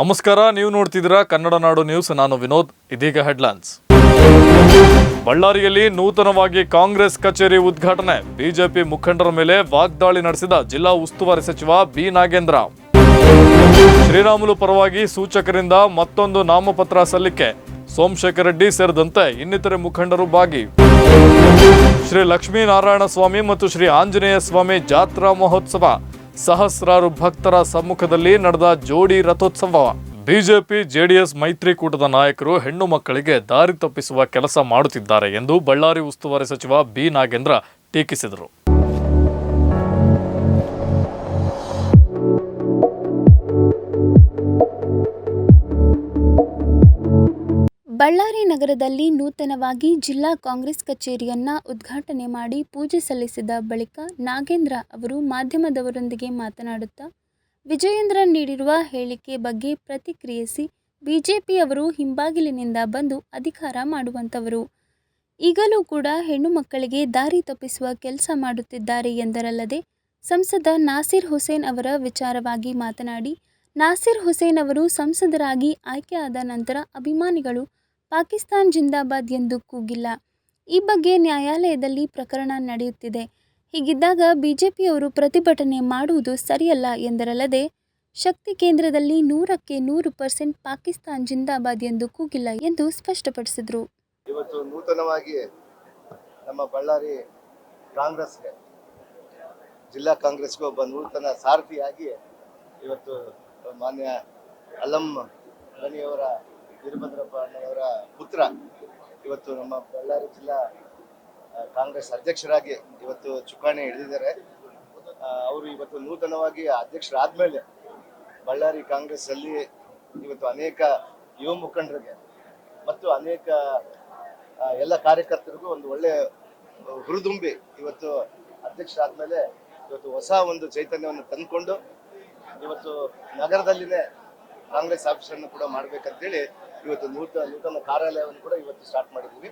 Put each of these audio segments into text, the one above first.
ನಮಸ್ಕಾರ, ನೀವು ನೋಡ್ತಿದ್ದೀರಾ ಕನ್ನಡ ನಾಡು ನ್ಯೂಸ್, ನಾನು ವಿನೋದ್, ಇದೀಗ ಹೆಡ್ಲೈನ್ಸ್. ಬಳ್ಳಾರಿಯಲ್ಲಿ ನೂತನವಾಗಿ ಕಾಂಗ್ರೆಸ್ ಕಚೇರಿ ಉದ್ಘಾಟನೆ, ಬಿಜೆಪಿ ಮುಖಂಡರ ಮೇಲೆ ವಾಗ್ದಾಳಿ ನಡೆಸಿದ ಜಿಲ್ಲಾ ಉಸ್ತುವಾರಿ ಸಚಿವ ಬಿ. ನಾಗೇಂದ್ರ. ಶ್ರೀರಾಮುಲು ಪರವಾಗಿ ಸೂಚಕರಿಂದ ಮತ್ತೊಂದು ನಾಮಪತ್ರ ಸಲ್ಲಿಕೆ, ಸೋಮಶೇಖರ ರೆಡ್ಡಿ ಸೇರಿದಂತೆ ಇನ್ನಿತರೆ ಮುಖಂಡರು ಭಾಗಿ. ಶ್ರೀ ಲಕ್ಷ್ಮೀನಾರಾಯಣ ಸ್ವಾಮಿ ಮತ್ತು ಶ್ರೀ ಆಂಜನೇಯ ಸ್ವಾಮಿ ಜಾತ್ರಾ ಮಹೋತ್ಸವ. ಸಹಸ್ರಾರು ಭಕ್ತರ ಸಮ್ಮುಖದಲ್ಲಿ ನಡೆದ ಜೋಡಿ ರಥೋತ್ಸವ. ಬಿಜೆಪಿ, ಜೆಡಿಎಸ್ ಮೈತ್ರಿಕೂಟದ ನಾಯಕರು ಹೆಣ್ಣು ಮಕ್ಕಳಿಗೆ ದಾರಿ ತಪ್ಪಿಸುವ ಕೆಲಸ ಮಾಡುತ್ತಿದ್ದಾರೆ ಎಂದು ಬಳ್ಳಾರಿ ಉಸ್ತುವಾರಿ ಸಚಿವ ಬಿ ನಾಗೇಂದ್ರ ಟೀಕಿಸಿದರು. ಬಳ್ಳಾರಿ ನಗರದಲ್ಲಿ ನೂತನವಾಗಿ ಜಿಲ್ಲಾ ಕಾಂಗ್ರೆಸ್ ಕಚೇರಿಯನ್ನ ಉದ್ಘಾಟನೆ ಮಾಡಿ ಪೂಜೆ ಸಲ್ಲಿಸಿದ ಬಳಿಕ ನಾಗೇಂದ್ರ ಅವರು ಮಾಧ್ಯಮದವರೊಂದಿಗೆ ಮಾತನಾಡುತ್ತಾ, ವಿಜಯೇಂದ್ರ ನೀಡಿರುವ ಹೇಳಿಕೆ ಬಗ್ಗೆ ಪ್ರತಿಕ್ರಿಯಿಸಿ ಬಿಜೆಪಿಯವರು ಹಿಂಬಾಗಿಲಿನಿಂದ ಬಂದು ಅಧಿಕಾರ ಮಾಡುವಂಥವರು. ಈಗಲೂ ಕೂಡ ಹೆಣ್ಣು ಮಕ್ಕಳಿಗೆ ದಾರಿ ತಪ್ಪಿಸುವ ಕೆಲಸ ಮಾಡುತ್ತಿದ್ದಾರೆ ಎಂದರಲ್ಲದೆ, ಸಂಸದ ನಾಸಿರ್ ಹುಸೇನ್ ಅವರ ವಿಚಾರವಾಗಿ ಮಾತನಾಡಿ, ನಾಸಿರ್ ಹುಸೇನ್ ಅವರು ಸಂಸದರಾಗಿ ಆಯ್ಕೆಯಾದ ನಂತರ ಅಭಿಮಾನಿಗಳು ಪಾಕಿಸ್ತಾನ್ ಜಿಂದಾಬಾದ್ ಎಂದು ಕೂಗಿಲ್ಲ. ಈ ಬಗ್ಗೆ ನ್ಯಾಯಾಲಯದಲ್ಲಿ ಪ್ರಕರಣ ನಡೆಯುತ್ತಿದೆ. ಹೀಗಿದ್ದಾಗ ಬಿಜೆಪಿಯವರು ಪ್ರತಿಭಟನೆ ಮಾಡುವುದು ಸರಿಯಲ್ಲ ಎಂದರಲ್ಲದೆ, ಶಕ್ತಿ ಕೇಂದ್ರದಲ್ಲಿ ನೂರಕ್ಕೆ ನೂರು ಪರ್ಸೆಂಟ್ ಪಾಕಿಸ್ತಾನ್ ಜಿಂದಾಬಾದ್ ಎಂದು ಕೂಗಿಲ್ಲ ಎಂದು ಸ್ಪಷ್ಟಪಡಿಸಿದರು. ಇವತ್ತು ನೂತನವಾಗಿ ನಮ್ಮ ಬಳ್ಳಾರಿ ಕಾಂಗ್ರೆಸ್ಗೆ, ಜಿಲ್ಲಾ ಕಾಂಗ್ರೆಸ್ಗೆ ಒಬ್ಬ ನೂತನ ಸಾರಥಿಯಾಗಿ ಇವತ್ತು ಮಾನ್ಯ ಅಲಂ ಗಣಿಯವರ ವೀರಭದ್ರಪ್ಪ ಅಣ್ಣನವರ ಪುತ್ರ. ಇವತ್ತು ನಮ್ಮ ಬಳ್ಳಾರಿ ಜಿಲ್ಲಾ ಕಾಂಗ್ರೆಸ್ ಅಧ್ಯಕ್ಷರಾಗಿ ಇವತ್ತು ಚುಕ್ಕಾಣಿ ಹಿಡಿದಿದ್ದಾರೆ. ಅವರು ಇವತ್ತು ನೂತನವಾಗಿ ಅಧ್ಯಕ್ಷರಾದ್ಮೇಲೆ ಬಳ್ಳಾರಿ ಕಾಂಗ್ರೆಸ್ ಅಲ್ಲಿ ಇವತ್ತು ಅನೇಕ ಯುವ ಮುಖಂಡರಿಗೆ ಮತ್ತು ಅನೇಕ ಎಲ್ಲ ಕಾರ್ಯಕರ್ತರಿಗೂ ಒಂದು ಒಳ್ಳೆ ಹುರಿದುಂಬಿ ಇವತ್ತು ಅಧ್ಯಕ್ಷರಾದ್ಮೇಲೆ ಇವತ್ತು ಹೊಸ ಒಂದು ಚೈತನ್ಯವನ್ನು ತಂದುಕೊಂಡು ಇವತ್ತು ನಗರದಲ್ಲಿನೇ ಕಾಂಗ್ರೆಸ್ ಆಫೀಸನ್ನು ಕೂಡ ಮಾಡ್ಬೇಕಂತೇಳಿ ಇವತ್ತು ನೂತ, ನೂತನ ಕಾರ್ಯಾಲಯವನ್ನು ಕೂಡ ಇವತ್ತು ಸ್ಟಾರ್ಟ್ ಮಾಡಿದ್ದೀವಿ.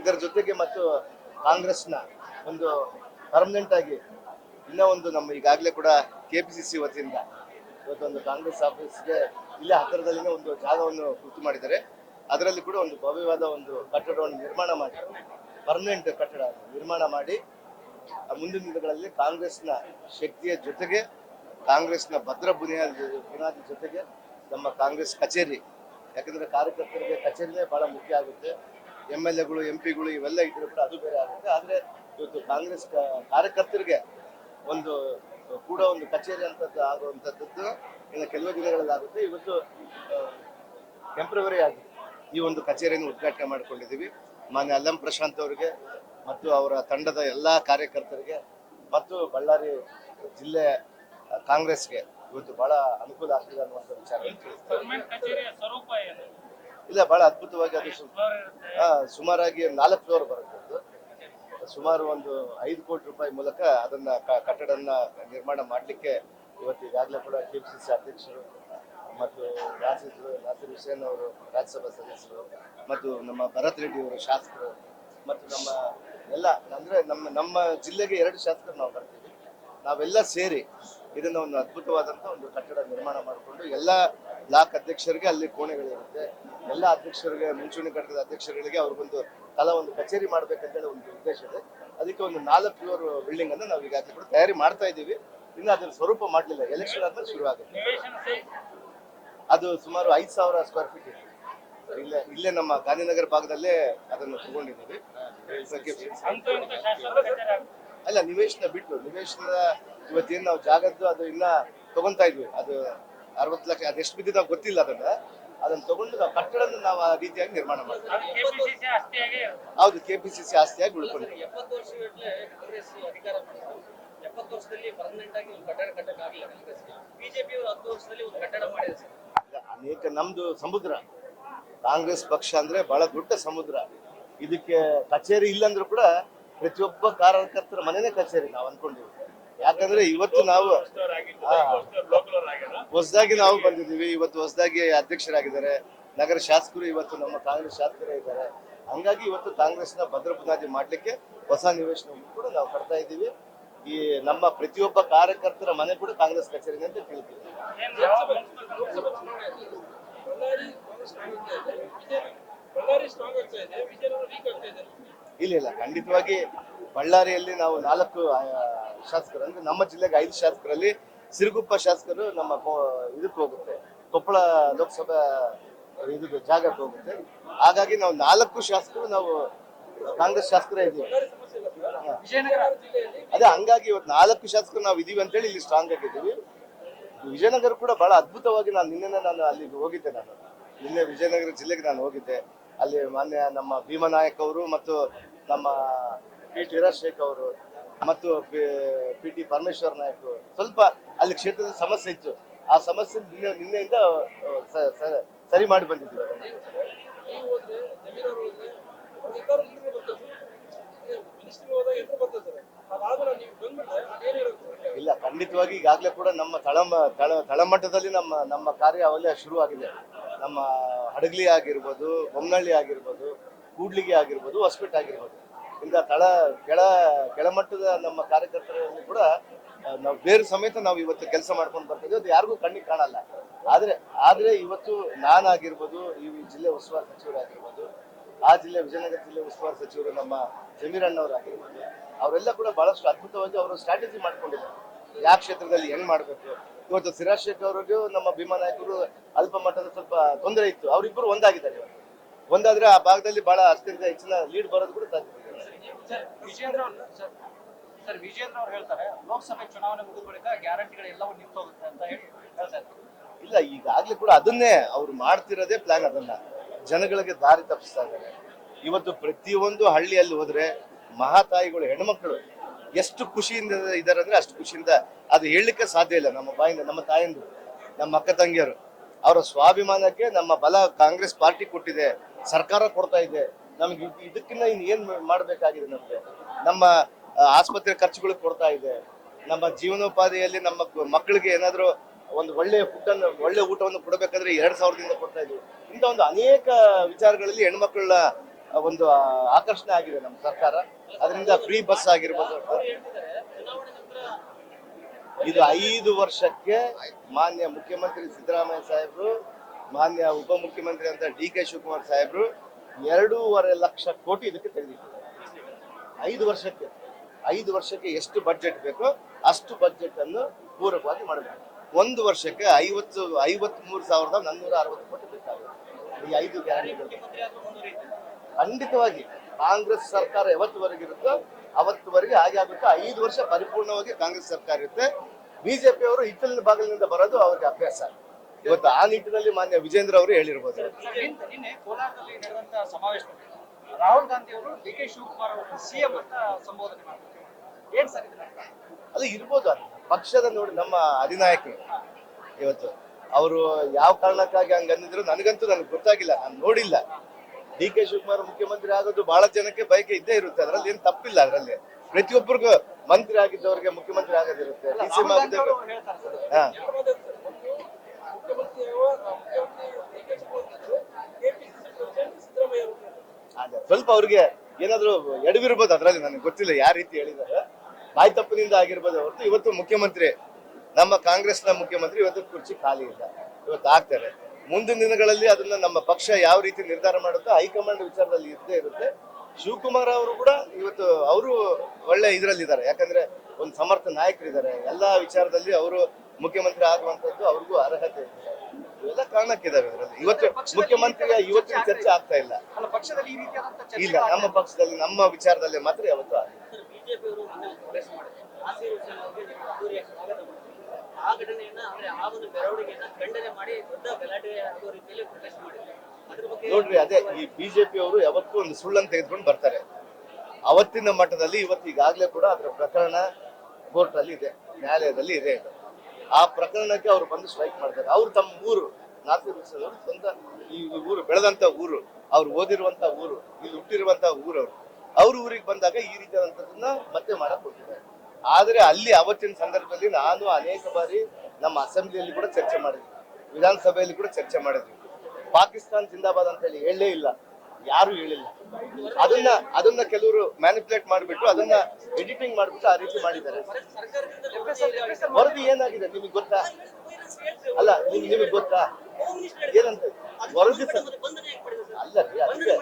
ಇದರ ಜೊತೆಗೆ ಮತ್ತು ಕಾಂಗ್ರೆಸ್ನ ಒಂದು ಪರ್ಮನೆಂಟ್ ಆಗಿ ಇನ್ನೂ ಒಂದು ನಮ್ಮ ಈಗಾಗಲೇ ಕೂಡ ಕೆ ಪಿ ಸಿ ಸಿ ವತಿಯಿಂದ ಇವತ್ತೊಂದು ಕಾಂಗ್ರೆಸ್ ಆಫೀಸ್ಗೆ ಇಲ್ಲೇ ಹತ್ತಿರದಲ್ಲಿನೇ ಒಂದು ಜಾಗವನ್ನು ಗುರುತು ಮಾಡಿದ್ದಾರೆ. ಅದರಲ್ಲಿ ಕೂಡ ಒಂದು ಭವ್ಯವಾದ ಒಂದು ಕಟ್ಟಡವನ್ನು ನಿರ್ಮಾಣ ಮಾಡಿ ಪರ್ಮನೆಂಟ್ ಕಟ್ಟಡ ನಿರ್ಮಾಣ ಮಾಡಿ ಮುಂದಿನ ದಿನಗಳಲ್ಲಿ ಕಾಂಗ್ರೆಸ್ನ ಶಕ್ತಿಯ ಜೊತೆಗೆ, ಕಾಂಗ್ರೆಸ್ನ ಭದ್ರ ಬುನಿಯಾದ ಬುನಾದಿ ಜೊತೆಗೆ ನಮ್ಮ ಕಾಂಗ್ರೆಸ್ ಕಚೇರಿ ಯಾಕಂದ್ರೆ ಕಾರ್ಯಕರ್ತರಿಗೆ ಕಚೇರಿನೇ ಬಹಳ ಮುಖ್ಯ ಆಗುತ್ತೆ. ಎಂ ಎಲ್ ಎಗಳು, ಎಂ ಪಿಗಳು ಇವೆಲ್ಲ ಇದ್ರೂ ಕೂಡ ಅದು ಬೇರೆ ಆಗುತ್ತೆ. ಆದ್ರೆ ಇವತ್ತು ಕಾಂಗ್ರೆಸ್ ಕಾರ್ಯಕರ್ತರಿಗೆ ಒಂದು ಕೂಡ ಒಂದು ಕಚೇರಿ ಅಂತದ್ದು ಆಗುವಂಥದ್ದು ಇನ್ನು ಕೆಲವು ದಿನಗಳಲ್ಲಿ ಆಗುತ್ತೆ. ಇವತ್ತು ಟೆಂಪ್ರವರಿ ಆಗಿ ಈ ಒಂದು ಕಚೇರಿಯನ್ನು ಉದ್ಘಾಟನೆ ಮಾಡಿಕೊಂಡಿದ್ದೀವಿ. ಮಾನ್ಯ ಅಲ್ಲಂ ಪ್ರಶಾಂತ್ ಅವರಿಗೆ ಮತ್ತು ಅವರ ತಂಡದ ಎಲ್ಲ ಕಾರ್ಯಕರ್ತರಿಗೆ ಮತ್ತು ಬಳ್ಳಾರಿ ಜಿಲ್ಲೆ ಕಾಂಗ್ರೆಸ್ಗೆ ಇವತ್ತು ಬಹಳ ಅನುಕೂಲ ಆಗ್ತದೆ ಅನ್ನುವಂಥ ವಿಚಾರ. ಇಲ್ಲ ಬಹಳ ಅದ್ಭುತವಾಗಿ ಅದು ಸುಮಾರಾಗಿ ನಾಲ್ಕು ಫ್ಲೋರ್ ಬರುತ್ತೆ ಅದು. ಸುಮಾರು ಒಂದು ಐದು ಕೋಟಿ ರೂಪಾಯಿ ಮೂಲಕ ಅದನ್ನ ಕ- ಕಟ್ಟಡನ್ನ ನಿರ್ಮಾಣ ಮಾಡಲಿಕ್ಕೆ ಇವತ್ತು ಈಗಾಗಲೇ ಕೂಡ ಕೆ ಪಿ ಸಿ ಸಿ ಅಧ್ಯಕ್ಷರು ಮತ್ತು ರಾಜ್ಯದ್ರು ನಾಸಿರ್ ಹುಸೇನ್ ಅವರು ರಾಜ್ಯಸಭಾ ಸದಸ್ಯರು ಮತ್ತು ನಮ್ಮ ಭರತ್ ರೆಡ್ಡಿ ಅವರು ಶಾಸಕರು ಮತ್ತು ನಮ್ಮ ಎಲ್ಲ ಅಂದ್ರೆ ನಮ್ಮ ನಮ್ಮ ಜಿಲ್ಲೆಗೆ ಎರಡು ಶಾಸಕರು ನಾವು ಬರ್ತೀವಿ. ನಾವೆಲ್ಲ ಸೇರಿ ಇದನ್ನ ಒಂದು ಅದ್ಭುತವಾದಂಥ ಒಂದು ಕಟ್ಟಡ ನಿರ್ಮಾಣ ಮಾಡಿಕೊಂಡು ಎಲ್ಲ ಬ್ಲಾಕ್ ಅಧ್ಯಕ್ಷರಿಗೆ ಅಲ್ಲಿ ಕೋಣೆಗಳಿರುತ್ತೆ. ಎಲ್ಲ ಅಧ್ಯಕ್ಷರಿಗೆ ಮುಂಚೂಣಿ ಘಟಕದ ಅಧ್ಯಕ್ಷರುಗಳಿಗೆ ಅವ್ರಿಗೊಂದು ತಲಾ ಒಂದು ಕಚೇರಿ ಮಾಡ್ಬೇಕಂತೇಳಿ ಒಂದು ಉದ್ದೇಶ ಇದೆ. ಅದಕ್ಕೆ ಒಂದು ನಾಲ್ಕು ಫ್ಲೋರ್ ಬಿಲ್ಡಿಂಗ್ ಅನ್ನು ನಾವು ಈಗಾಗಲೇ ಕೂಡ ತಯಾರಿ ಮಾಡ್ತಾ ಇದ್ದೀವಿ. ಇನ್ನು ಅದನ್ನ ಸ್ವರೂಪ ಮಾಡಲಿಲ್ಲ. ಎಲೆಕ್ಷನ್ ಆದ್ಮೇಲೆ ಶುರು ಆಗುತ್ತೆ. ಅದು ಸುಮಾರು ಐದು ಸಾವಿರ ಸ್ಕ್ವೇರ್ ಫೀಟ್ ಇದೆ. ಇಲ್ಲೇ ಇಲ್ಲೇ ನಮ್ಮ ಗಾಂಧಿನಗರ ಭಾಗದಲ್ಲೇ ಅದನ್ನು ತಗೊಂಡಿದ್ದೀವಿ. ಅಲ್ಲ ನಿವೇಶನ ಬಿಟ್ಟು ನಿವೇಶನದ ಇವತ್ತೇನು ನಾವು ಜಾಗದ್ದು ಅದು ಇಲ್ಲ ತಗೊಂತಾ ಇದ್ವಿ. ಅದು ಅರವತ್ತು ಲಕ್ಷ ಅದು ಎಷ್ಟು ಬಿದ್ದಿದ್ದು ನಾವು ಗೊತ್ತಿಲ್ಲ ಅದನ್ನ. ಅದನ್ನ ತಗೊಂಡು ನಾವು ಕಟ್ಟಡನ ನಾವು ಆ ರೀತಿಯಾಗಿ ನಿರ್ಮಾಣ ಮಾಡ್ತೀವಿ. ಹೌದು ಕೆ ಪಿ ಸಿ ಸಿ ಆಸ್ತಿಯಾಗಿ ಉಳ್ಕೊಂಡಿದ್ದೀವಿ ಕಟ್ಟಡ ಕಟ್ಟಡ ಅನೇಕ ನಮ್ದು ಸಮುದ್ರ. ಕಾಂಗ್ರೆಸ್ ಪಕ್ಷ ಅಂದ್ರೆ ಬಹಳ ದೊಡ್ಡ ಸಮುದ್ರ. ಇದಕ್ಕೆ ಕಚೇರಿ ಇಲ್ಲಂದ್ರೂ ಕೂಡ ಪ್ರತಿಯೊಬ್ಬ ಕಾರ್ಯಕರ್ತರ ಮನೆನೇ ಕಚೇರಿ ನಾವು ಅನ್ಕೊಂಡಿವಿ. ಯಾಕಂದ್ರೆ ಇವತ್ತು ನಾವು ಹೊಸದಾಗಿ ನಾವು ಬಂದಿದ್ದೀವಿ, ಇವತ್ತು ಹೊಸದಾಗಿ ಅಧ್ಯಕ್ಷರಾಗಿದ್ದಾರೆ. ನಗರ ಶಾಸಕರು ಇವತ್ತು ನಮ್ಮ ಕಾಂಗ್ರೆಸ್ ಶಾಸಕರೇ ಇದ್ದಾರೆ. ಹಂಗಾಗಿ ಇವತ್ತು ಕಾಂಗ್ರೆಸ್ನ ಭದ್ರ ಬುನಾದಿ ಮಾಡ್ಲಿಕ್ಕೆ ಹೊಸ ನಿವೇಶನವನ್ನು ಕೂಡ ನಾವು ಕಟ್ತಾ ಇದ್ದೀವಿ. ಈ ನಮ್ಮ ಪ್ರತಿಯೊಬ್ಬ ಕಾರ್ಯಕರ್ತರ ಮನೆ ಕೂಡ ಕಾಂಗ್ರೆಸ್ ಕಚೇರಿ ಅಂತ ಕೇಳ್ತೀವಿ ಬಳ್ಳಾರಿ ಸ್ಟ್ರಾಂಗ್ ಆಗ್ತಾ ವಿಜಯನಗರ ವೀಕ್ ಆಗ್ತಾ ಇಲ್ಲ ಇಲ್ಲ ಖಂಡಿತವಾಗಿ ಬಳ್ಳಾರಿಯಲ್ಲಿ ನಾವು ನಾಲ್ಕು ಶಾಸಕರು ಅಂದ್ರೆ ನಮ್ಮ ಜಿಲ್ಲೆಗೆ ಐದು ಶಾಸಕರಲ್ಲಿ ಸಿರುಗುಪ್ಪ ಶಾಸಕರು ನಮ್ಮ ಇದಕ್ಕೆ ಹೋಗುತ್ತೆ ಕೊಪ್ಪಳ ಲೋಕಸಭಾ ಇದು ಜಾಗಕ್ಕೆ ಹೋಗುತ್ತೆ. ಹಾಗಾಗಿ ನಾವು ನಾಲ್ಕು ಶಾಸಕರು ನಾವು ಕಾಂಗ್ರೆಸ್ ಶಾಸಕರೇ ಇದ್ದೀವಿ. ಅದೇ ಹಂಗಾಗಿ ಇವತ್ತು ನಾಲ್ಕು ಶಾಸಕರು ನಾವು ಇದೀವಿ ಅಂತೇಳಿ ಇಲ್ಲಿ ಸ್ಟ್ರಾಂಗ್ ಆಗಿದ್ದೀವಿ ವಿಜಯನಗರ ಕೂಡ ಬಹಳ ಅದ್ಭುತವಾಗಿ ನಾನು ನಿನ್ನೆ ನಾನು ಅಲ್ಲಿಗೆ ಹೋಗಿದ್ದೆ ನಾನು. ನಿನ್ನೆ ವಿಜಯನಗರ ಜಿಲ್ಲೆಗೆ ನಾನು ಹೋಗಿದ್ದೆ. ಅಲ್ಲಿ ಮಾನ್ಯ ನಮ್ಮ ಭೀಮನಾಯಕ್ ಅವರು ಮತ್ತು ನಮ್ಮ ಪಿ ಟಿ ಶೇಖ್ ಅವರು ಮತ್ತು ಪಿ ಟಿ ಪರಮೇಶ್ವರ್ ನಾಯಕ್ ಸ್ವಲ್ಪ ಅಲ್ಲಿ ಕ್ಷೇತ್ರದ ಸಮಸ್ಯೆ ಇತ್ತು. ಆ ಸಮಸ್ಯೆ ನಿನ್ನೆ, ನಿನ್ನೆಯಿಂದ ಸರಿ ಮಾಡಿ ಅದೇನು ಇಲ್ಲ, ಖಂಡಿತವಾಗಿ ಈಗಾಗಲೇ ಕೂಡ ನಮ್ಮ ತಳ, ತಳಮಟ್ಟದಲ್ಲಿ ನಮ್ಮ ನಮ್ಮ ಕಾರ್ಯ ಅವೆಲ್ಲ ಶುರುವಾಗಿದೆ. ನಮ್ಮ ಹಡಗಲಿ ಆಗಿರ್ಬೋದು ಬೊಮ್ಮನಹಳ್ಳಿ ಆಗಿರ್ಬೋದು, ಕೂಡ್ಲಿಗೆ ಆಗಿರ್ಬೋದು, ಹೊಸಪೇಟೆ ಆಗಿರ್ಬೋದು. ಇಂಥ ತಳ, ಕೆಳ, ಕೆಳಮಟ್ಟದ ನಮ್ಮ ಕಾರ್ಯಕರ್ತರಲ್ಲಿ ಕೂಡ ನಾವು ಬೇರೆ ಸಮೇತ ನಾವು ಇವತ್ತು ಕೆಲಸ ಮಾಡ್ಕೊಂಡು ಬರ್ತೀವಿ ಅದು ಯಾರಿಗೂ ಕಣ್ಣಿಗೆ ಕಾಣಲ್ಲ. ಆದರೆ ಆದರೆ ಇವತ್ತು ನಾನಾಗಿರ್ಬೋದು ಈ ಜಿಲ್ಲೆ ಉಸ್ತುವಾರಿ ಸಚಿವರಾಗಿರ್ಬೋದು ಆ ಜಿಲ್ಲೆ ವಿಜಯನಗರ ಜಿಲ್ಲೆ ಉಸ್ತುವಾರಿ ಸಚಿವರು ನಮ್ಮ ಜಮೀರಣ್ಣವರಾಗಿರ್ಬೋದು ಅವರೆಲ್ಲ ಕೂಡ ಬಹಳಷ್ಟು ಅದ್ಭುತವಾಗಿ ಅವರು ಸ್ಟ್ರಾಟಜಿ ಮಾಡ್ಕೊಂಡಿದ್ದಾರೆ. ಯಾವ ಕ್ಷೇತ್ರದಲ್ಲಿ ಹೆಂಗ್ ಮಾಡ್ಬೇಕು? ಇವತ್ತು ಸಿರಾಜ್ ಅವರಿಗೂ ನಮ್ಮ ಭೀಮಾ ನಾಯಕರು ಅಲ್ಪ ಮಟ್ಟದ ಸ್ವಲ್ಪ ತೊಂದರೆ ಇತ್ತು. ಅವರಿಬ್ಬರು ಒಂದಾಗಿದ್ದಾರೆ ಒಂದಾದ್ರೆ ಆ ಭಾಗದಲ್ಲಿ ಬಹಳ ಅತ್ಯಂತ ಹೆಚ್ಚಿನ ಲೀಡ್ ಬರೋದು ಕೂಡ ಸಾಧ್ಯತೆ ಸರ್ ವಿಜೇಂದ್ರ ಅವ್ರು ಸರ್ ಸರ್ ವಿಜೇಂದ್ರ ಅವ್ರು ಹೇಳ್ತಾರೆ ಲೋಕಸಭೆ ಚುನಾವಣೆ ಮುಗಿದ ಬಳಿಕ ಗ್ಯಾರಂಟಿಗಳೆಲ್ಲವೂ ನಿಂತು ಹೋಗುತ್ತೆ ಅಂತ ಹೇಳಿ ಇಲ್ಲ ಈಗಾಗ್ಲೇ ಕೂಡ ಅದನ್ನೇ ಅವ್ರು ಮಾಡ್ತಿರೋದೇ ಪ್ಲಾನ್ ಅದನ್ನ. ಜನಗಳಿಗೆ ದಾರಿ ತಪ್ಪಿಸ್ತಾ ಇದ್ದಾರೆ. ಇವತ್ತು ಪ್ರತಿಯೊಂದು ಹಳ್ಳಿಯಲ್ಲಿ ಹೋದ್ರೆ ಮಹಾತಾಯಿಗಳು ಹೆಣ್ಮಕ್ಳು. ಎಷ್ಟು ಖುಷಿಯಿಂದ ಇದಾರೆ ಅಂದ್ರೆ ಅಷ್ಟು ಖುಷಿಯಿಂದ ಅದು ಹೇಳಲಿಕ್ಕೆ ಸಾಧ್ಯ ಇಲ್ಲ. ನಮ್ಮ ಬಾಯಿಂದ, ನಮ್ಮ ತಾಯಂದು ನಮ್ಮ ಅಕ್ಕ ತಂಗಿಯರು. ಅವರ ಸ್ವಾಭಿಮಾನಕ್ಕೆ ನಮ್ಮ ಬಲ ಕಾಂಗ್ರೆಸ್ ಪಾರ್ಟಿ ಕೊಟ್ಟಿದೆ, ಸರ್ಕಾರ ಕೊಡ್ತಾ ಇದೆ. ನಮ್ಗೆ ಇದ್- ಇದಕ್ಕಿಂತ ಇನ್ನು ಏನ್ ಮಾಡ್ಬೇಕಾಗಿದೆ ನಮ್ಗೆ? ನಮ್ಮ ಆಸ್ಪತ್ರೆ ಖರ್ಚುಗಳು ಕೊಡ್ತಾ ಇದೆ. ನಮ್ಮ ಜೀವನೋಪಾಧಿಯಲ್ಲಿ ನಮ್ಮ ಮಕ್ಕಳಿಗೆ ಏನಾದ್ರು ಒಂದು ಒಳ್ಳೆ ಫುಡ್ ಅನ್ನು ಒಳ್ಳೆ ಊಟವನ್ನು ಕೊಡಬೇಕಂದ್ರೆ ಎರಡ್ ಸಾವಿರದಿಂದ ಕೊಡ್ತಾ ಇದ್ವಿ ಇಂಥ ಒಂದು ಅನೇಕ ವಿಚಾರಗಳಲ್ಲಿ ಹೆಣ್ಮಕ್ಳ ಒಂದು ಆಕರ್ಷಣೆ ಆಗಿದೆ ನಮ್ಮ ಸರ್ಕಾರ. ಅದರಿಂದ ಫ್ರೀ ಬಸ್ ಆಗಿರ್ಬೋದು ಇದು ಐದು ವರ್ಷಕ್ಕೆ ಮಾನ್ಯ ಮುಖ್ಯಮಂತ್ರಿ ಸಿದ್ದರಾಮಯ್ಯ ಸಾಹೇಬ್ರು, ಮಾನ್ಯ ಉಪಮುಖ್ಯಮಂತ್ರಿ ಅಂತ ಡಿ ಕೆ ಶಿವಕುಮಾರ್ ಸಾಹೇಬ್ರು ಎರಡೂವರೆ ಲಕ್ಷ ಕೋಟಿ ಇದಕ್ಕೆ ತೆಗೆದಿಟ್ಟಿದ್ದಾರೆ. ಐದು ವರ್ಷಕ್ಕೆ ಐದು ವರ್ಷಕ್ಕೆ ಎಷ್ಟು ಬಜೆಟ್ ಬೇಕೋ ಅಷ್ಟು ಬಜೆಟ್ ಅನ್ನು ಪೂರಕವಾಗಿ ಮಾಡಬೇಕು. ಒಂದು ವರ್ಷಕ್ಕೆ ಐವತ್ತು ಐವತ್ತ್ ಮೂರು ಸಾವಿರದ ನಾನ್ನೂರ ಅರವತ್ತು ಕೋಟಿ ಬೇಕಾಗುತ್ತೆ. ಈ ಐದು ಮುಂದುವರಿಯುತ್ತೆ ಖಂಡಿತವಾಗಿ ಕಾಂಗ್ರೆಸ್ ಸರ್ಕಾರ ಯಾವತ್ತುವರೆಗೆ ಇರುತ್ತೋ ಅವತ್ತುವರೆಗೆ ಹಾಗೆ ಆಗುತ್ತೆ. ಐದು ವರ್ಷ ಪರಿಪೂರ್ಣವಾಗಿ ಕಾಂಗ್ರೆಸ್ ಸರ್ಕಾರ ಇರುತ್ತೆ. ಬಿಜೆಪಿ ಅವರು ಹಿತ್ತಲಿನ ಬಾಗಿಲಿನಿಂದ ಬರೋದು ಅವ್ರಿಗೆ ಅಭ್ಯಾಸ. ಇವತ್ತು ಆ ನಿಟ್ಟಿನಲ್ಲಿ ಮಾನ್ಯ ವಿಜೇಂದ್ರ ಅವರು ಹೇಳಿರ್ಬೋದು. ರಾಹುಲ್ ಗಾಂಧಿ ಅವರು ಡಿ ಕೆ ಶಿವಕುಮಾರ್ ಅವರು ಸಿಎಂ ಅಂತ ಸಂಬೋಧನೆ ಏನ್ ಸರ್ ಅದು ಇರ್ಬೋದು ಅದು. ಪಕ್ಷದ ನೋಡಿ ನಮ್ಮ ಅಧಿನಾಯಕರು. ಇವತ್ತು ಅವರು ಯಾವ ಕಾರಣಕ್ಕಾಗಿ ಹಂಗಂದಿದ್ರು ನನಗಂತೂ ನನಗೆ ಗೊತ್ತಾಗಿಲ್ಲ. ನಾನು ನೋಡಿಲ್ಲ. ಡಿ ಕೆ ಶಿವಕುಮಾರ್ ಮುಖ್ಯಮಂತ್ರಿ ಆಗೋದು ಬಹಳ ಜನಕ್ಕೆ ಬಯಕೆ ಇದ್ದೇ ಇರುತ್ತೆ. ಅದರಲ್ಲಿ ಏನು ತಪ್ಪಿಲ್ಲ ಅದರಲ್ಲಿ. ಪ್ರತಿಯೊಬ್ಬರಿಗೂ ಮಂತ್ರಿ ಆಗಿದ್ದವರಿಗೆ ಮುಖ್ಯಮಂತ್ರಿ ಆಗೋದಿರುತ್ತೆ. ಡಿ ಸಿ ಹಾ. ಸ್ವಲ್ಪ ಅವ್ರಿಗೆ ಏನಾದ್ರು ಎಡವಿರ್ಬೋದು ಅದರಲ್ಲಿ ನನಗೆ ಗೊತ್ತಿಲ್ಲ ಯಾವ ರೀತಿ ಹೇಳಿದ್ದಾರೆ. ಬಾಯಿ ತಪ್ಪಿನಿಂದ ಆಗಿರ್ಬೋದು ಹೊರತು ಇವತ್ತು ಮುಖ್ಯಮಂತ್ರಿ ನಮ್ಮ ಕಾಂಗ್ರೆಸ್ನ ಮುಖ್ಯಮಂತ್ರಿ ಇವತ್ತು ಕುರ್ಚಿ ಖಾಲಿ ಇಲ್ಲ. ಇವತ್ತು ಆಗ್ತಾರೆ. ಮುಂದಿನ ದಿನಗಳಲ್ಲಿ ಅದನ್ನ ನಮ್ಮ ಪಕ್ಷ ಯಾವ ರೀತಿ ನಿರ್ಧಾರ ಮಾಡುತ್ತೋ ಹೈಕಮಾಂಡ್ ವಿಚಾರದಲ್ಲಿ ಇದ್ದೇ ಇರುತ್ತೆ. ಶಿವಕುಮಾರ್ ಅವರು ಕೂಡ ಇವತ್ತು ಅವರು ಒಳ್ಳೆ ಇದರಲ್ಲಿದ್ದಾರೆ. ಯಾಕಂದ್ರೆ ಒಂದು ಸಮರ್ಥ ನಾಯಕರಿದ್ದಾರೆ. ಎಲ್ಲ ವಿಚಾರದಲ್ಲಿ ಅವರು ಮುಖ್ಯಮಂತ್ರಿ ಆಗುವಂತದ್ದು ಅವ್ರಿಗೂ ಅರ್ಹತೆ ಇದೆ. ಇವೆಲ್ಲ ಕಾರಣಕ್ಕಿದ್ದಾವೆ ಇದರಲ್ಲಿ. ಇವತ್ತು ಮುಖ್ಯಮಂತ್ರಿಯ ಇವತ್ತಿನ ಚರ್ಚೆ ಆಗ್ತಾ ಇಲ್ಲ. ಅಲ್ಲ ಪಕ್ಷದಲ್ಲಿ ಈ ರೀತಿಯಾದಂತ ಚರ್ಚೆ ಇಲ್ಲ ನಮ್ಮ ಪಕ್ಷದಲ್ಲಿ ನಮ್ಮ ವಿಚಾರದಲ್ಲಿ ಮಾತ್ರ ಯಾವತ್ತೂ ಆಗಿಲ್ಲ. ಆ ಘಟನೆಯನ್ನ ಅಂದ್ರೆ ಆ ಒಂದು ಮೆರವಣಿಗೆಯನ್ನ ಖಂಡನೆ ಮಾಡಿ ದೊಡ್ಡ ಗಲಾಟೆ ಆಗೋ ರೀತಿಯಲ್ಲಿ ಪ್ರೊಟೆಸ್ಟ್ ಮಾಡಿದ್ರು ನೋಡ್ರಿ, ಅದೇ ಈ ಬಿಜೆಪಿ ಅವರು ಯಾವತ್ತೂ ಒಂದು ಸುಳ್ಳನ್ನು ತೆಗೆದುಕೊಂಡು ಬರ್ತಾರೆ. ಅವತ್ತಿನ ಮಟ್ಟದಲ್ಲಿ ಇವತ್ತು ಈಗಾಗಲೇ ಕೂಡ ಅದರ ಪ್ರಕರಣ ಕೋರ್ಟ್ ಅಲ್ಲಿ ಇದೆ, ನ್ಯಾಯಾಲಯದಲ್ಲಿ ಇದೆ ಆ ಪ್ರಕರಣಕ್ಕೆ ಅವರು ಬಂದು ಸ್ಟ್ರೈಕ್ ಮಾಡ್ತಾರೆ. ಅವ್ರು ತಮ್ಮ ಊರು ಹುಸೇನ್ ಅವರು ಸ್ವಂತ ಈ ಊರು ಬೆಳೆದಂತ ಊರು, ಅವ್ರು ಓದಿರುವಂತ ಊರು, ಇಲ್ಲಿ ಹುಟ್ಟಿರುವಂತ ಊರವರು. ಅವ್ರ ಊರಿಗೆ ಬಂದಾಗ ಈ ರೀತಿಯಾದಂಥದ್ದನ್ನ ಮತ್ತೆ ಮಾಡಕ್ ಹೋಗಿದ್ದಾರೆ. ಆದ್ರೆ ಅಲ್ಲಿ ಅವತ್ತಿನ ಸಂದರ್ಭದಲ್ಲಿ ನಾನು ಅನೇಕ ಬಾರಿ ನಮ್ಮ ಅಸೆಂಬ್ಲಿಯಲ್ಲಿ ಕೂಡ ಚರ್ಚೆ ಮಾಡಿದ್ವಿ. ವಿಧಾನಸಭೆಯಲ್ಲಿ ಕೂಡ ಚರ್ಚೆ ಮಾಡಿದ್ವಿ. ಪಾಕಿಸ್ತಾನ್ ಜಿಂದಾಬಾದ್ ಅಂತ ಹೇಳಿ ಹೇಳಲೇ ಇಲ್ಲ. ಯಾರು ಹೇಳಿಲ್ಲ. ಅದನ್ನ ಅದನ್ನ ಕೆಲವರು ಮ್ಯಾನಿಪುಲೇಟ್ ಮಾಡಿಬಿಟ್ಟು, ಅದನ್ನ ಎಡಿಟಿಂಗ್ ಮಾಡಿಬಿಟ್ಟು ಆ ರೀತಿ ಮಾಡಿದ್ದಾರೆ. ವರದಿ ಏನಾಗಿದೆ ನಿಮಗೆ ಗೊತ್ತಾ? ಅಲ್ಲ ನಿಮ್ಗೆ ನಿಮಗೆ ಗೊತ್ತಾ? ಏನಂತ? ವರದಿ ಅಲ್ಲ ಅದಕ್ಕೆ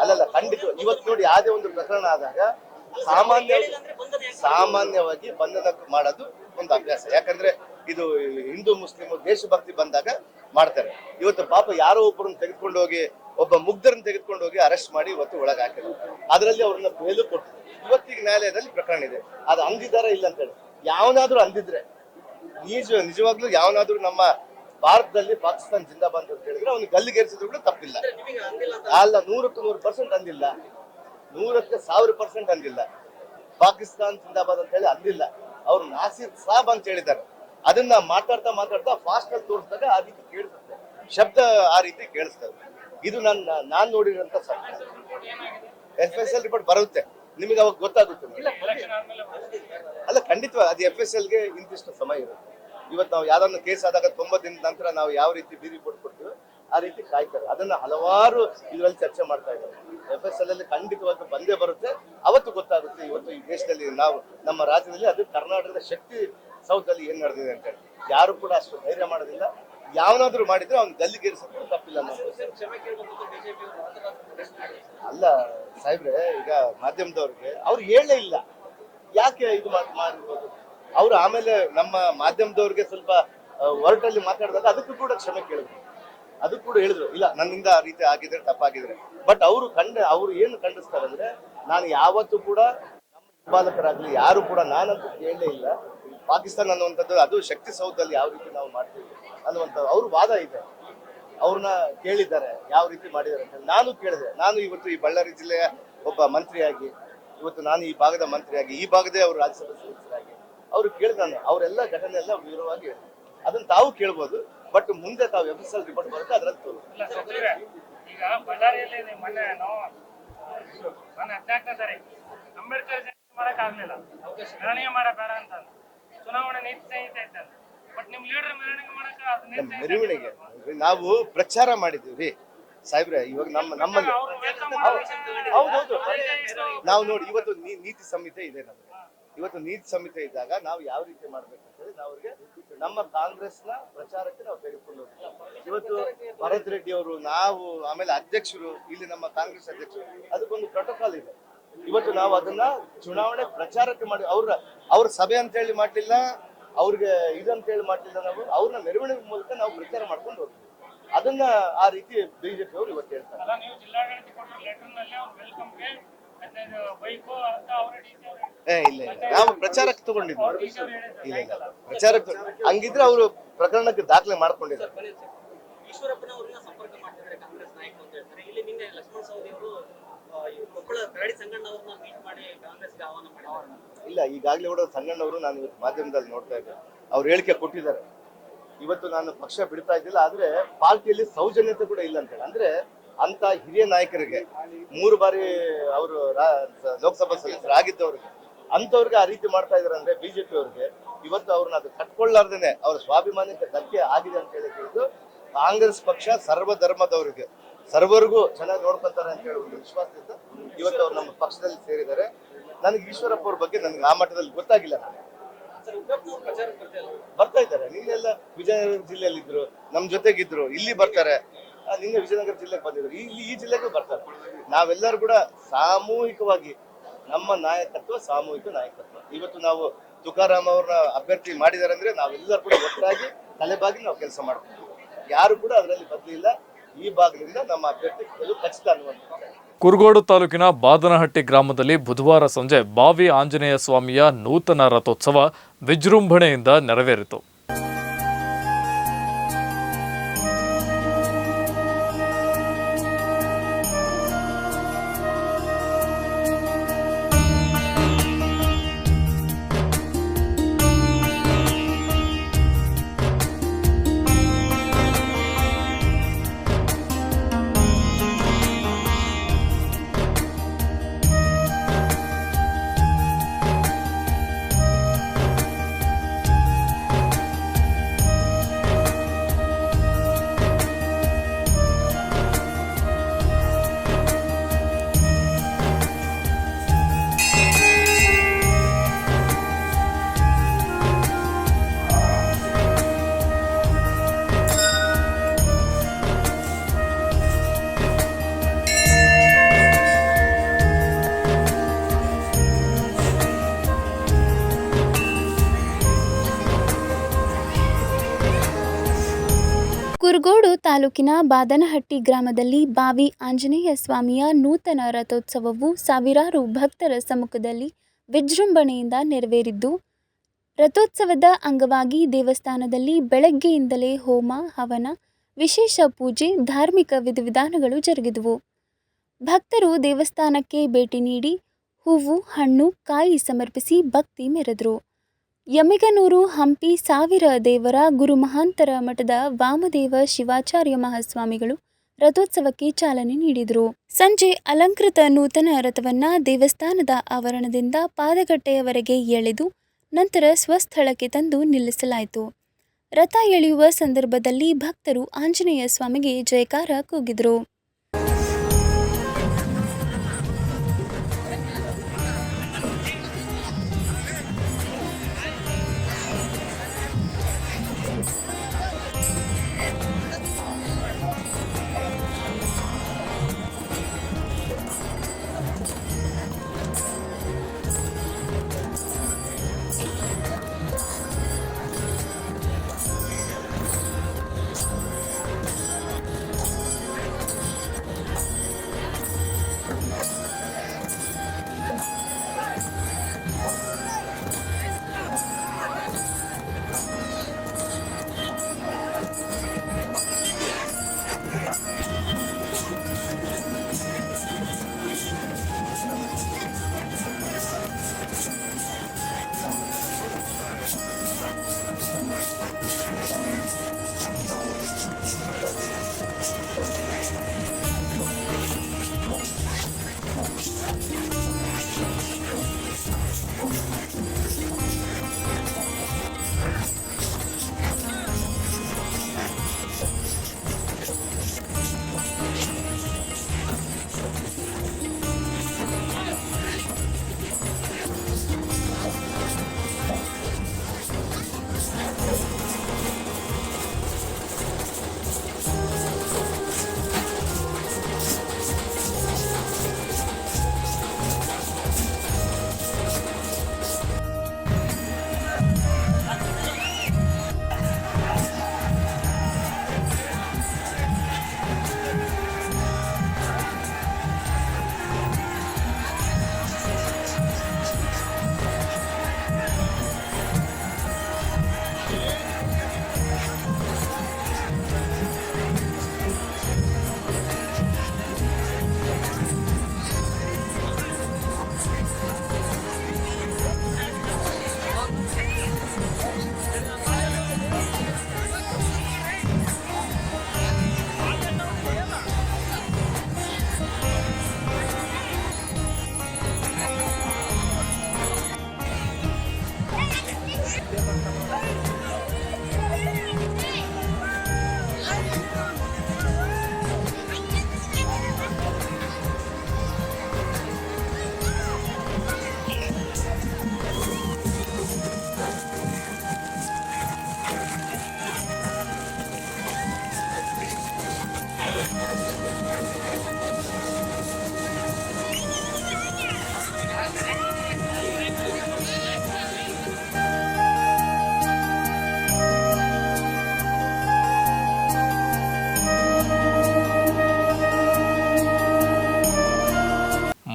ಅಲ್ಲಲ್ಲ, ಖಂಡಿತ ಇವತ್ತು ನೋಡಿ ಯಾವುದೇ ಒಂದು ಪ್ರಕರಣ ಆದಾಗ ಸಾಮಾನ್ಯ ಸಾಮಾನ್ಯವಾಗಿ ಬಂಧನ ಮಾಡೋದು ಒಂದು ಅಭ್ಯಾಸ. ಯಾಕಂದ್ರೆ ಇದು ಹಿಂದೂ ಮುಸ್ಲಿಮ್ ದೇಶಭಕ್ತಿ ಬಂದಾಗ ಮಾಡ್ತಾರೆ. ಇವತ್ತು ಪಾಪ ಯಾರೋ ಒಬ್ಬರನ್ನ ತೆಗೆದುಕೊಂಡು ಹೋಗಿ ಒಬ್ಬ ಮುಗ್ಧರನ್ನ ತೆಗೆದುಕೊಂಡು ಹೋಗಿ ಅರೆಸ್ಟ್ ಮಾಡಿ ಇವತ್ತು ಒಳಗೆ ಹಾಕಿದ್ರು ಅದರಲ್ಲಿ ಅವ್ರನ್ನ ಬೇಲು ಕೊಟ್ಟರು ಇವತ್ತಿಗೆ ನ್ಯಾಯಾಲಯದಲ್ಲಿ ಪ್ರಕರಣ ಇದೆ. ಅದು ಅಂದಿದಾರ ಇಲ್ಲ ಅಂತೇಳಿ. ಯಾವನಾದ್ರೂ ಅಂದಿದ್ರೆ ನಿಜ ನಿಜವಾಗ್ಲೂ ಯಾವನಾದ್ರೂ ನಮ್ಮ ಭಾರತದಲ್ಲಿ ಪಾಕಿಸ್ತಾನ ಜಿಂದಾಬಾದ್ ಅಂತ ಹೇಳಿದ್ರೆ ಅವ್ನಿಗೆ ಗಲ್ಲಿಗೇರಿಸಿದ್ರು ಕೂಡ ತಪ್ಪಿಲ್ಲ. ಅಲ್ಲ ನೂರಕ್ಕೆ ನೂರು ಪರ್ಸೆಂಟ್ ಅಂದಿಲ್ಲ. ನೂರಕ್ಕೆ ಸಾವಿರ ಪರ್ಸೆಂಟ್ ಅಂದಿಲ್ಲ ಪಾಕಿಸ್ತಾನ್ ಜಿಂದಾಬಾದ್ ಅಂತ ಹೇಳಿ ಅಂದಿಲ್ಲ ಅವ್ರು ನಾಸಿರ್ ಸಾಬ್ ಅಂತ ಹೇಳಿದ್ದಾರೆ. ಅದನ್ನ ಮಾತಾಡ್ತಾ ಮಾತಾಡ್ತಾ ಫಾಸ್ಟ್ ಅಲ್ಲಿ ತೋರಿಸಿದಾಗ ಆ ರೀತಿ ಕೇಳಿಸುತ್ತೆ. ಶಬ್ದ ಆ ರೀತಿ ಕೇಳಿಸ್ತದೆ ಇದು ನನ್ನ ನಾನ್ ನೋಡಿರೋಂಥ ಎಫ್ ಎಸ್ ಎಲ್ ರಿಪೋರ್ಟ್ ಬರುತ್ತೆ. ನಿಮಗೆ ಅವಾಗ ಗೊತ್ತಾಗುತ್ತೆ. ಅಲ್ಲ ಖಂಡಿತವಾಗಿ ಅದು ಎಫ್ ಎಸ್ ಎಲ್ಗೆ ಇಂತಿಷ್ಟು ಸಮಯ ಇರುತ್ತೆ. ಇವತ್ತು ನಾವು ಯಾವ್ದಾದ್ರು ಕೇಸ್ ಆದಾಗ ತೊಂಬತ್ತು ದಿನದ ನಂತರ ನಾವು ಯಾವ ರೀತಿ ಬಿ ರಿಪೋರ್ಟ್ ಕೊಡ್ತೀವಿ ಆ ರೀತಿ ಕಾಯ್ತಾರೆ. ಅದನ್ನ ಹಲವಾರು ಇದರಲ್ಲಿ ಚರ್ಚೆ ಮಾಡ್ತಾ ಇದ್ದಾರೆ. ಎಫ್ ಎಸ್ ಎಲ್ ಅಲ್ಲಿ ಖಂಡಿತವಾಗಿ ಬಂದೇ ಬರುತ್ತೆ. ಅವತ್ತು ಗೊತ್ತಾಗುತ್ತೆ ಇವತ್ತು ಈ ದೇಶದಲ್ಲಿ ನಾವು ನಮ್ಮ ರಾಜ್ಯದಲ್ಲಿ ಅದು ಕರ್ನಾಟಕದ ಶಕ್ತಿ ಸೌತ್ ಅಲ್ಲಿ ಏನ್ ನಡೆದಿದೆ ಅಂತ ಹೇಳಿ. ಯಾರು ಕೂಡ ಅಷ್ಟು ಧೈರ್ಯ ಮಾಡೋದಿಲ್ಲ. ಯಾವನಾದ್ರೂ ಮಾಡಿದ್ರೆ ಅವ್ನು ಗಲ್ಲಿಗೇರಿಸೋದು ತಪ್ಪಿಲ್ಲ ಕೇಳಬೇಕು ಅಲ್ಲ ಸಾಹೇಬ್ರೆ, ಈಗ ಮಾಧ್ಯಮದವ್ರಿಗೆ ಅವ್ರು ಹೇಳೇ ಇಲ್ಲ. ಯಾಕೆ ಇದು ಮಾಡ್- ಮಾಡಿರ್ಬೋದು? ಅವ್ರು ಆಮೇಲೆ ನಮ್ಮ ಮಾಧ್ಯಮದವ್ರಿಗೆ ಸ್ವಲ್ಪ ಹೊರಟಲ್ಲಿ ಮಾತಾಡಿದಾಗ ಅದಕ್ಕೂ ಕೂಡ ಕ್ಷಮೆ ಕೇಳಿದ್ರು ಅದಕ್ಕೂ ಕೂಡ ಹೇಳಿದ್ರು, ಇಲ್ಲ, ನನ್ನಿಂದ ಆ ರೀತಿ ಆಗಿದ್ರೆ ತಪ್ಪಾಗಿದ್ರೆ. ಬಟ್ ಅವರು ಕಂಡ, ಅವ್ರು ಏನು ಖಂಡಿಸ್ತಾರೆ ಅಂದ್ರೆ ನಾನು ಯಾವತ್ತೂ ಕೂಡ ನಮ್ಮ ಯಾರು ಕೂಡ ನಾನಂತೂ ಕೇಳಲೇ ಇಲ್ಲ. ಪಾಕಿಸ್ತಾನ ಅನ್ನುವಂಥದ್ದು, ಅದು ಶಕ್ತಿ ಸೌಧದಲ್ಲಿ ಯಾವ ರೀತಿ ನಾವು ಮಾಡ್ತೀವಿ ಅನ್ನುವಂಥ ಅವ್ರ ವಾದ ಇದೆ. ಅವ್ರನ್ನ ಕೇಳಿದ್ದಾರೆ, ಯಾವ ರೀತಿ ಮಾಡಿದ್ದಾರೆ ಅಂತ ನಾನು ಕೇಳಿದೆ. ನಾನು ಇವತ್ತು ಈ ಬಳ್ಳಾರಿ ಜಿಲ್ಲೆಯ ಒಬ್ಬ ಮಂತ್ರಿಯಾಗಿ, ಇವತ್ತು ನಾನು ಈ ಭಾಗದ ಮಂತ್ರಿಯಾಗಿ, ಈ ಭಾಗದೇ ಅವರು ರಾಜ್ಯಸಭಾ ಸದಸ್ಯರಾಗಿ, ಅವರು ನಾನು ಅವರೆಲ್ಲ ಘಟನೆ ಎಲ್ಲ ವಿವರವಾಗಿ ಅದನ್ನ ತಾವು ಕೇಳ್ಬೋದು. ಬಟ್ ಮುಂದೆ ತಾವು ಎಫ್ ಎಸ್ ಎಲ್ ರಿಪೋರ್ಟ್ ಬರುತ್ತೆ ಅದರಲ್ಲಿ ತೋರಿಸ್ತಾರೆ ಈಗ ಬಳ್ಳಾರಿಯಲ್ಲಿ ಮೊನ್ನೆ ನಾವು ಮೊನ್ನೆ ಹದಿನಾಲ್ಕನೇ ತಾರೀಕು ಅಂಬೇಡ್ಕರ್ ಜಯಂತಿ ಮಾಡಕ್ ಆಗ್ಲಿಲ್ಲ. ಮೆರವಣಿಗೆ ಮಾಡ ಬೇಡ ಅಂತ ಚುನಾವಣೆ ನೀತಿ ಸಂಹಿತೆ ಇತ್ತಂತ ಬಟ್ ನಿಮ್ ಲೀಡರ್ ಮೆರವಣಿಗೆ ಮಾಡಕ್ ಅದು ಮೆರವಣಿಗೆ. ನಾವು ಪ್ರಚಾರ ಮಾಡಿದೀವಿ ಸಾಹೇಬ್ರೆ ಇವಾಗ ನಮ್ಮ ನಮ್ಮಲ್ಲಿ ಹೌದೌದು ನಾವು ನೋಡಿ ಇವತ್ತು ನೀತಿ ಸಂಹಿತೆ ಇದೆ ನಮಗೆ ಇವತ್ತು ನೀತಿ ಸಂಹಿತೆ ಇದ್ದಾಗ ನಾವು ಯಾವ ರೀತಿ ಮಾಡ್ಬೇಕು? ನಾವು ಅವ್ರಿಗೆ ನಮ್ಮ ಕಾಂಗ್ರೆಸ್ನ ಪ್ರಚಾರಕ್ಕೆ ನಾವು ತೆಗೆದುಕೊಂಡು ಇವತ್ತು ಭರತ್ ರೆಡ್ಡಿ ಅವರು, ನಾವು ಆಮೇಲೆ ಅಧ್ಯಕ್ಷರು, ಇಲ್ಲಿ ನಮ್ಮ ಕಾಂಗ್ರೆಸ್ ಅಧ್ಯಕ್ಷರು, ಅದಕ್ಕೊಂದು ಪ್ರೋಟೋಕಾಲ್ ಇದೆ. ಇವತ್ತು ನಾವು ಅದನ್ನ ಚುನಾವಣೆ ಪ್ರಚಾರಕ್ಕೆ ಮಾಡಿ, ಅವ್ರ ಅವ್ರ ಸಭೆ ಅಂತ ಹೇಳಿ ಮಾಡ್ಲಿಲ್ಲ, ಅವ್ರಿಗೆ ಇದಂತ ಹೇಳಿ ಮಾಡ್ಲಿಲ್ಲ ನಾವು, ಅವ್ರನ್ನ ಮೆರವಣಿಗೆ ಮೂಲಕ ನಾವು ಪ್ರಚಾರ ಮಾಡ್ಕೊಂಡು ಹೋಗ್ತೀವಿ. ಅದನ್ನ ಆ ರೀತಿ ಬಿಜೆಪಿ ಅವರು ಇವತ್ತು ಹೇಳ್ತಾರೆ ಏ ಇಲ್ಲ ಇಲ್ಲ. ನಾವು ಪ್ರಚಾರಕ್ಕೆ ತಗೊಂಡಿದ್ವಿ ಇಲ್ಲ ಇಲ್ಲ. ಪ್ರಚಾರಕ್ಕೆ ಹಂಗಿದ್ರೆ ಅವರು ಪ್ರಕರಣಕ್ಕೆ ದಾಖಲೆ ಮಾಡ್ಕೊಂಡಿದ್ದಾರೆ. ಈಶ್ವರಪ್ಪನವ್ರನ್ನ ಸಂಪರ್ಕ ಮಾಡ್ತಿದ್ದಾರೆ ಕಾಂಗ್ರೆಸ್ ನಾಯಕರು ಅಂತ ಹೇಳ್ತಾರೆ. ಇಲ್ಲಿ ನಿನ್ನೆ ಲಕ್ಷ್ಮಣ ಸವದಿ ಅವರು ಆ, ಈ ಕೊಪ್ಪಳ ಕರಡಿ ಸಂಗಣ್ಣ ಮೀಟ್ ಮಾಡಿ ಕಾಂಗ್ರೆಸ್ಗೆ ಆಹ್ವಾನ ಮಾಡಿದ್ದಾರೆ. ಇಲ್ಲ ಈಗಾಗಲೇ ಕೂಡ ಸಂಗಣ್ಣವರು ನಾನು ಇವತ್ತು ಮಾಧ್ಯಮದಲ್ಲಿ ನೋಡ್ತಾ ಇದ್ದೆ. ಅವ್ರು ಹೇಳಿಕೆ ಕೊಟ್ಟಿದ್ದಾರೆ. ಇವತ್ತು ನಾನು ಪಕ್ಷ ಬಿಡ್ತಾ ಇದ್ದಿಲ್ಲ ಆದ್ರೆ ಪಾರ್ಟಿಯಲ್ಲಿ ಸೌಜನ್ಯತೆ ಕೂಡ ಇಲ್ಲ ಅಂತ ಹೇಳಿ. ಅಂದ್ರೆ ಅಂತ ಹಿರಿಯ ನಾಯಕರಿಗೆ ಮೂರು ಬಾರಿ ಅವರು ಲೋಕಸಭಾ ಸದಸ್ಯರಾಗಿದ್ದವ್ರಿಗೆ ಅಂತವ್ರಿಗೆ ಆ ರೀತಿ ಮಾಡ್ತಾ ಇದಾರೆ ಅಂದ್ರೆ ಬಿಜೆಪಿ ಅವ್ರಿಗೆ ಇವತ್ತು ಅವ್ರನ್ನ ಅದು ಕಟ್ಕೊಳ್ಳಾರ್ದೇನೆ, ಅವ್ರ ಸ್ವಾಭಿಮಾನಕ್ಕೆ ಧಕ್ಕೆ ಆಗಿದೆ ಅಂತ ಹೇಳಿ ತಿಳಿದು ಕಾಂಗ್ರೆಸ್ ಪಕ್ಷ ಸರ್ವ ಧರ್ಮದವರಿಗೆ ಸರ್ವರಿಗೂ ಚೆನ್ನಾಗಿ ನೋಡ್ಕೊಂತಾರೆ ಅಂತ ಹೇಳಿ ಒಂದು ವಿಶ್ವಾಸದಿಂದ ಇವತ್ತು ಅವ್ರು ನಮ್ಮ ಪಕ್ಷದಲ್ಲಿ ಸೇರಿದ್ದಾರೆ. ನನಗೆ ಈಶ್ವರಪ್ಪ ಅವ್ರ ಬಗ್ಗೆ ನನಗೆ ಆ ಮಟ್ಟದಲ್ಲಿ ಗೊತ್ತಾಗಿಲ್ಲ. ಬರ್ತಾ ಇದ್ದಾರೆ. ನಿನ್ನೆಲ್ಲ ವಿಜಯನಗರ ಜಿಲ್ಲೆಯಲ್ಲಿ ಇದ್ರು ನಮ್ ಜೊತೆಗಿದ್ರು, ಇಲ್ಲಿ ಬರ್ತಾರೆ. ನಿನ್ನೆ ವಿಜಯನಗರ ಜಿಲ್ಲೆಗೆ ಬಂದಿದ್ರು. ಇಲ್ಲಿ ಈ ಜಿಲ್ಲೆಗೂ ಬರ್ತಾರೆ. ನಾವೆಲ್ಲರೂ ಕೂಡ ಸಾಮೂಹಿಕವಾಗಿ ನಮ್ಮ ನಾಯಕತ್ವ, ಸಾಮೂಹಿಕ ನಾಯಕತ್ವ. ಇವತ್ತು ನಾವು ತುಕಾರಾಮ್ ಅವ್ರನ್ನ ಅಭ್ಯರ್ಥಿ ಮಾಡಿದ್ದಾರೆ ಅಂದ್ರೆ ನಾವೆಲ್ಲರೂ ಕೂಡ ಒಟ್ಟಾಗಿ ತಲೆಬಾಗಿ ನಾವು ಕೆಲಸ ಮಾಡ್ತೀವಿ ಯಾರು ಕೂಡ ಅದರಲ್ಲಿ ಬದಲಿಲ್ಲ. ಈ ಭಾಗದಿಂದ ನಮ್ಮ ಅಭ್ಯರ್ಥಿ ಖಚಿತ ಅನ್ನುವಂಥದ್ದು. ಕುರುಗೋಡು ತಾಲೂಕಿನ ಬಾದನಹಟ್ಟಿ ಗ್ರಾಮದಲ್ಲಿ ಬುಧವಾರ ಸಂಜೆ ಬಾವಿ ಆಂಜನೇಯ ಸ್ವಾಮಿಯ ನೂತನ ರಥೋತ್ಸವ ವಿಜೃಂಭಣೆಯಿಂದ ನೆರವೇರಿತು. ಮುಗೋಡು ತಾಲೂಕಿನ ಬಾದನಹಟ್ಟಿ ಗ್ರಾಮದಲ್ಲಿ ಬಾವಿ ಆಂಜನೇಯ ಸ್ವಾಮಿಯ ನೂತನ ರಥೋತ್ಸವವು ಸಾವಿರಾರು ಭಕ್ತರ ಸಮ್ಮುಖದಲ್ಲಿ ವಿಜೃಂಭಣೆಯಿಂದ ನೆರವೇರಿದ್ದು, ರಥೋತ್ಸವದ ಅಂಗವಾಗಿ ದೇವಸ್ಥಾನದಲ್ಲಿ ಬೆಳಗ್ಗೆಯಿಂದಲೇ ಹೋಮ, ಹವನ, ವಿಶೇಷ ಪೂಜೆ, ಧಾರ್ಮಿಕ ವಿಧಿವಿಧಾನಗಳು ಜರುಗಿದವು. ಭಕ್ತರು ದೇವಸ್ಥಾನಕ್ಕೆ ಭೇಟಿ ನೀಡಿ ಹೂವು, ಹಣ್ಣು, ಕಾಯಿ ಸಮರ್ಪಿಸಿ ಭಕ್ತಿ ಮೆರೆದರು. ಯಮಿಗನೂರು ಹಂಪಿ ಸಾವಿರ ದೇವರ ಗುರುಮಹಾಂತರ ಮಠದ ವಾಮದೇವ ಶಿವಾಚಾರ್ಯ ಮಹಾಸ್ವಾಮಿಗಳು ರಥೋತ್ಸವಕ್ಕೆ ಚಾಲನೆ ನೀಡಿದರು. ಸಂಜೆ ಅಲಂಕೃತ ನೂತನ ರಥವನ್ನ ದೇವಸ್ಥಾನದ ಆವರಣದಿಂದ ಪಾದಗಟ್ಟೆಯವರೆಗೆ ಎಳೆದು ನಂತರ ಸ್ವಸ್ಥಳಕ್ಕೆ ತಂದು ನಿಲ್ಲಿಸಲಾಯಿತು. ರಥ ಎಳೆಯುವ ಸಂದರ್ಭದಲ್ಲಿ ಭಕ್ತರು ಆಂಜನೇಯ ಸ್ವಾಮಿಗೆ ಜಯಕಾರ ಕೂಗಿದರು.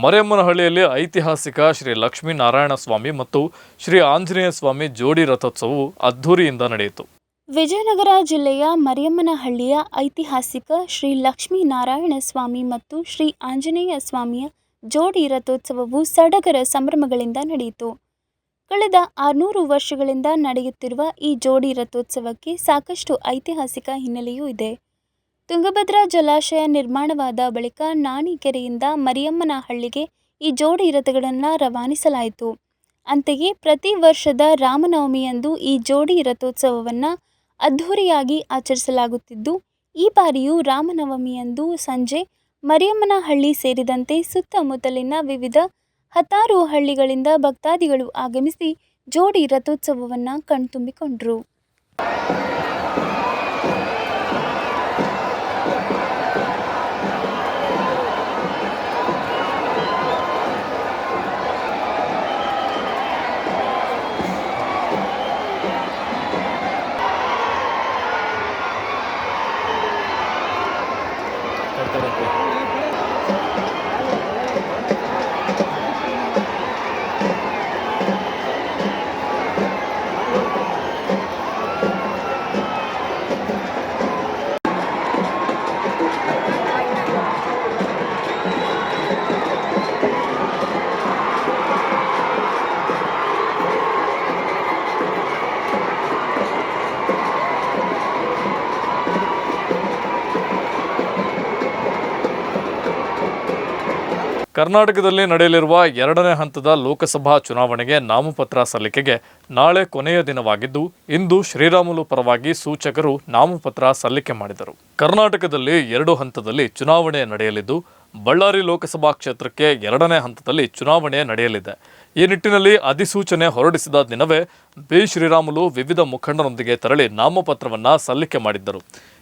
ಮರೆಯಮ್ಮನಹಳ್ಳಿಯಲ್ಲಿ ಐತಿಹಾಸಿಕ ಶ್ರೀ ಲಕ್ಷ್ಮೀನಾರಾಯಣ ಸ್ವಾಮಿ ಮತ್ತು ಶ್ರೀ ಆಂಜನೇಯ ಸ್ವಾಮಿ ಜೋಡಿ ರಥೋತ್ಸವವು ಅದ್ಧೂರಿಯಿಂದ ನಡೆಯಿತು. ವಿಜಯನಗರ ಜಿಲ್ಲೆಯ ಮರಿಯಮ್ಮನಹಳ್ಳಿಯ ಐತಿಹಾಸಿಕ ಶ್ರೀ ಲಕ್ಷ್ಮೀನಾರಾಯಣ ಸ್ವಾಮಿ ಮತ್ತು ಶ್ರೀ ಆಂಜನೇಯ ಸ್ವಾಮಿಯ ಜೋಡಿ ರಥೋತ್ಸವವು ಸಡಗರ ಸಂಭ್ರಮಗಳಿಂದ ನಡೆಯಿತು. ಕಳೆದ ಆರುನೂರು ವರ್ಷಗಳಿಂದ ನಡೆಯುತ್ತಿರುವ ಈ ಜೋಡಿ ರಥೋತ್ಸವಕ್ಕೆ ಸಾಕಷ್ಟು ಐತಿಹಾಸಿಕ ಹಿನ್ನೆಲೆಯೂ ಇದೆ. ತುಂಗಭದ್ರಾ ಜಲಾಶಯ ನಿರ್ಮಾಣವಾದ ಬಳಿಕ ನಾಣಿಕೆರೆಯಿಂದ ಮರಿಯಮ್ಮನಹಳ್ಳಿಗೆ ಈ ಜೋಡಿ ರಥಗಳನ್ನು ರವಾನಿಸಲಾಯಿತು. ಅಂತೆಯೇ ಪ್ರತಿ ವರ್ಷದ ರಾಮನವಮಿಯಂದು ಈ ಜೋಡಿ ರಥೋತ್ಸವವನ್ನು ಅದ್ಧೂರಿಯಾಗಿ ಆಚರಿಸಲಾಗುತ್ತಿದ್ದು, ಈ ಬಾರಿಯೂ ರಾಮನವಮಿಯಂದು ಸಂಜೆ ಮರಿಯಮ್ಮನಹಳ್ಳಿ ಸೇರಿದಂತೆ ಸುತ್ತಮುತ್ತಲಿನ ವಿವಿಧ ಹತ್ತಾರು ಹಳ್ಳಿಗಳಿಂದ ಭಕ್ತಾದಿಗಳು ಆಗಮಿಸಿ ಜೋಡಿ ರಥೋತ್ಸವವನ್ನು ಕಣ್ತುಂಬಿಕೊಂಡರು. ಕರ್ನಾಟಕದಲ್ಲಿ ನಡೆಯಲಿರುವ ಎರಡನೇ ಹಂತದ ಲೋಕಸಭಾ ಚುನಾವಣೆಗೆ ನಾಮಪತ್ರ ಸಲ್ಲಿಕೆಗೆ ನಾಳೆ ಕೊನೆಯ ದಿನವಾಗಿದ್ದು, ಇಂದು ಶ್ರೀರಾಮುಲು ಪರವಾಗಿ ಸೂಚಕರು ನಾಮಪತ್ರ ಸಲ್ಲಿಕೆ ಮಾಡಿದರು. ಕರ್ನಾಟಕದಲ್ಲಿ ಎರಡು ಹಂತದಲ್ಲಿ ಚುನಾವಣೆ ನಡೆಯಲಿದ್ದು, ಬಳ್ಳಾರಿ ಲೋಕಸಭಾ ಕ್ಷೇತ್ರಕ್ಕೆ ಎರಡನೇ ಹಂತದಲ್ಲಿ ಚುನಾವಣೆ ನಡೆಯಲಿದೆ. ಈ ನಿಟ್ಟಿನಲ್ಲಿ ಅಧಿಸೂಚನೆ ಹೊರಡಿಸಿದ ದಿನವೇ ಬಿ. ಶ್ರೀರಾಮುಲು ವಿವಿಧ ಮುಖಂಡರೊಂದಿಗೆ ತೆರಳಿ ನಾಮಪತ್ರವನ್ನ ಸಲ್ಲಿಕೆ ಮಾಡಿದ್ದರು.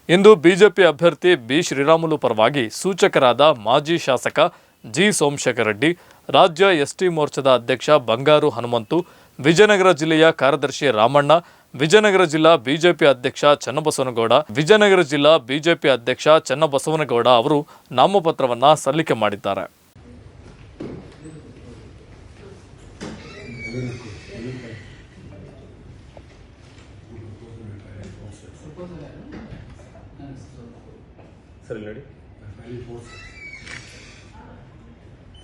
ಇಂದು ಬಿಜೆಪಿ ಅಭ್ಯರ್ಥಿ ಬಿ. ಶ್ರೀರಾಮುಲು ಪರವಾಗಿ ಸೂಚಕರಾದ ಮಾಜಿ ಶಾಸಕ ಜಿ ಸೋಮಶೇಖರ ರೆಡ್ಡಿ, ರಾಜ್ಯ ಎಸ್ಟಿ ಮೋರ್ಚಾದ ಅಧ್ಯಕ್ಷ ಬಂಗಾರು ಹನುಮಂತು, ವಿಜಯನಗರ ಜಿಲ್ಲೆಯ ಕಾರ್ಯದರ್ಶಿ ರಾಮಣ್ಣ, ವಿಜಯನಗರ ಜಿಲ್ಲಾ ಬಿಜೆಪಿ ಅಧ್ಯಕ್ಷ ಚನ್ನಬಸವನಗೌಡ, ವಿಜಯನಗರ ಜಿಲ್ಲಾ ಬಿಜೆಪಿ ಅಧ್ಯಕ್ಷ ಚನ್ನಬಸವನಗೌಡ ಅವರು ನಾಮಪತ್ರವನ್ನ ಸಲ್ಲಿಕೆ ಮಾಡಿದ್ದಾರೆ. ಸರಿ ನೋಡಿ.